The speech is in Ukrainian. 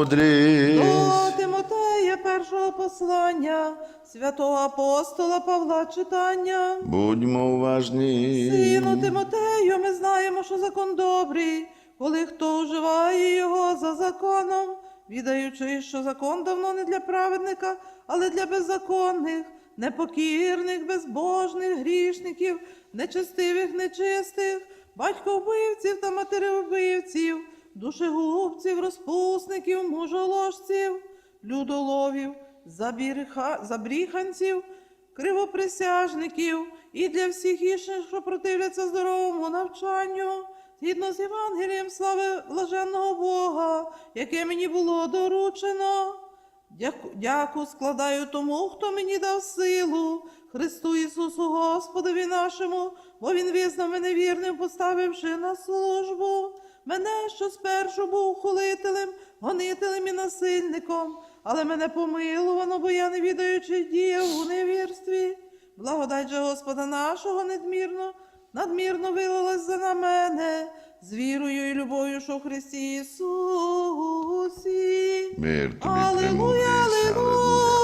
мудрість. До Тимотея першого послання, святого апостола Павла читання. Будьмо уважні. Сину Тимотею, ми знаємо, що закон добрий, коли хто вживає його за законом, відаючи, що закон давно не для праведника, але для беззаконних, непокірних, безбожних, грішників, нечестивих, нечистих, батьковбивців та матеревбивців, душегубців, розпусників, мужоложців, людоловів, забірха- забріханців, кривоприсяжників і для всіх інших, що противляться здоровому навчанню, згідно з Євангелієм слави блаженного Бога, яке мені було доручено. Дяку, дяку складаю тому, хто мені дав силу, Христу Ісусу Господові нашому, бо Він визнав мене вірним, поставивши на службу. Мене, що спершу був хулителем, гонителем і насильником, але мене помилувано, бо я не відаючи діяв у невірстві. Благодать же Господа нашого надмірно, надмірно вилилась за на мене, з вірою і любов'ю, що в Христі Ісусі. Мир тобі премудрість. алілуя.